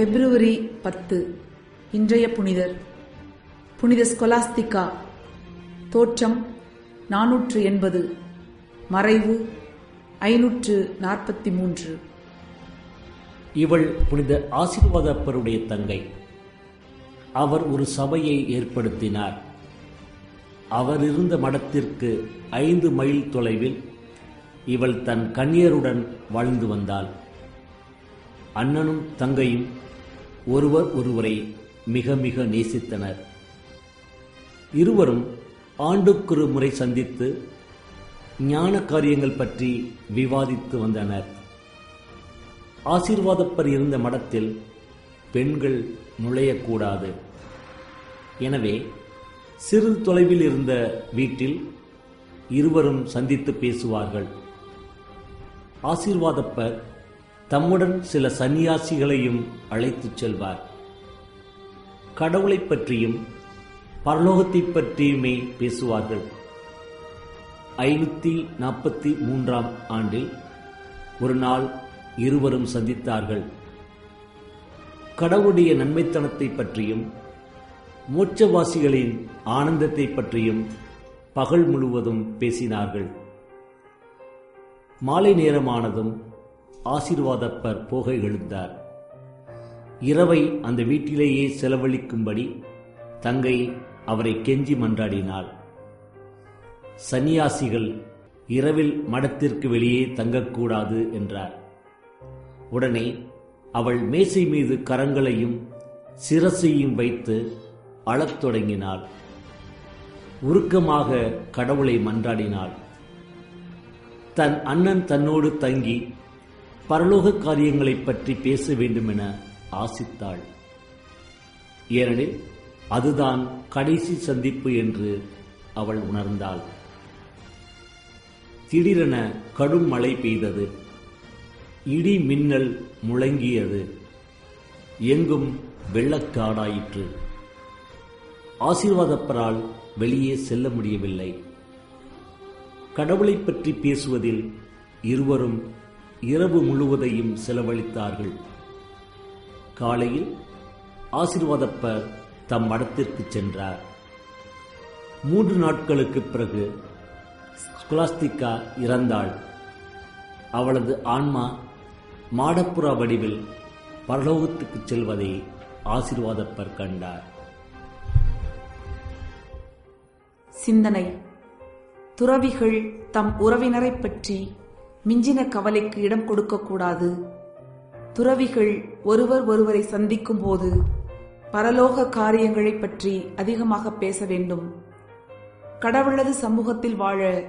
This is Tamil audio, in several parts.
பிப்ரவரி பத்து. இன்றைய புனிதர். புனித ஸ்கொலாஸ்திகா. தோற்றம் நாநூற்று எண்பது. மறைவு ஐநூற்று நாற்பத்தி மூன்று. இவள் புனித ஆசீர்வாதப்பருடைய தங்கை. அவர் ஒரு சபையை ஏற்படுத்தினார். அவர் இருந்த மடத்திற்கு ஐந்து மைல் தொலைவில் இவள் தன் கண்ணியருடன் வாழ்ந்து வந்தாள். அண்ணனும் தங்கையும் ஒருவர் ஒருவரை மிக மிக நேசித்தனர். இருவரும் ஆண்டுக்கொரு முறை சந்தித்து ஞான காரியங்கள் பற்றி விவாதித்து வந்தனர். ஆசீர்வாதப்பர் இருந்த மடத்தில் பெண்கள் நுழையக்கூடாது. எனவே சிறிது தொலைவில் இருந்த வீட்டில் இருவரும் சந்தித்து பேசுவார்கள். ஆசீர்வாதப்பர் தம்முடன் சில சந்நியாசிகளையும் அழைத்துச் செல்வார். கடவுளைப் பற்றியும் பரலோகத்தைப் பற்றியுமே பேசுவார்கள். ஐநூத்தி நாற்பத்தி மூன்றாம் ஆண்டில் ஒரு நாள் இருவரும் சந்தித்தார்கள். கடவுளுடைய நன்மைத்தனத்தை பற்றியும் மூச்சவாசிகளின் ஆனந்தத்தை பற்றியும் பகல் முழுவதும் பேசினார்கள். மாலை நேரமானதும் ஆசீர்வாதப்பர் போக எழுந்தார். இரவை அந்த வீட்டிலேயே செலவழிக்கும்படி தங்கை அவரை கெஞ்சி மன்றாடினாள். சந்நியாசிகள் இரவில் மடத்திற்கு வெளியே தங்கக்கூடாது என்றார். உடனே அவள் மேசை மீது கரங்களையும் சிரசையும் வைத்து அழத் தொடங்கினாள். உருக்கமாக கடவுளை மன்றாடினாள். தன் அண்ணன் தன்னோடு தங்கி பரலோக காரியங்களை பற்றி பேச வேண்டுமென ஆசித்தாள். ஏனெனில் அதுதான் கடைசி சந்திப்பு என்று அவள் உணர்ந்தாள். திடீரென கடும் மழை பெய்தது. இடி மின்னல் முழங்கியது. எங்கும் வெள்ளக்காடாயிற்று. ஆசீர்வாதப்பரால் வெளியே செல்ல முடியவில்லை. கடவுளைப் பற்றி பேசுவதில் இருவரும் இரவு முழுவதையும் செலவழித்தார்கள். காலையில் ஆசிர்வாதப்பர் தம் மடத்திற்கு சென்றார். மூன்று நாட்களுக்கு பிறகு ஸ்குலாஸ்திகா இறந்தாள். அவளது ஆன்மா மாடப்புறா வடிவில் பரலோகத்துக்கு செல்வதை ஆசிர்வாதப்பர் கண்டார். சிந்தனை. துறவிகள் தம் உறவினரைப் பற்றி மிஞ்சின கவலைக்கு இடம் கொடுக்கக்கூடாது. துறவிகள் ஒருவர் ஒருவரை சந்திக்கும் போது பரலோக காரியங்களைப் பற்றி அதிகமாக பேச வேண்டும். கடவுளது சமூகத்தில் வாழ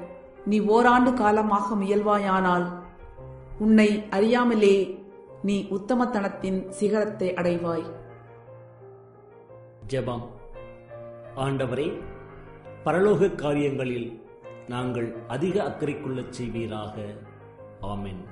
நீ ஓராண்டு காலமாக முயல்வாயானால் உன்னை அறியாமலே நீ உத்தமத்தனத்தின் சிகரத்தை அடைவாய். ஜெபம். ஆண்டவரே பரலோக காரியங்களில் நாங்கள் அதிக அக்கறை கொள்ளச் செய்வீராக. Amen.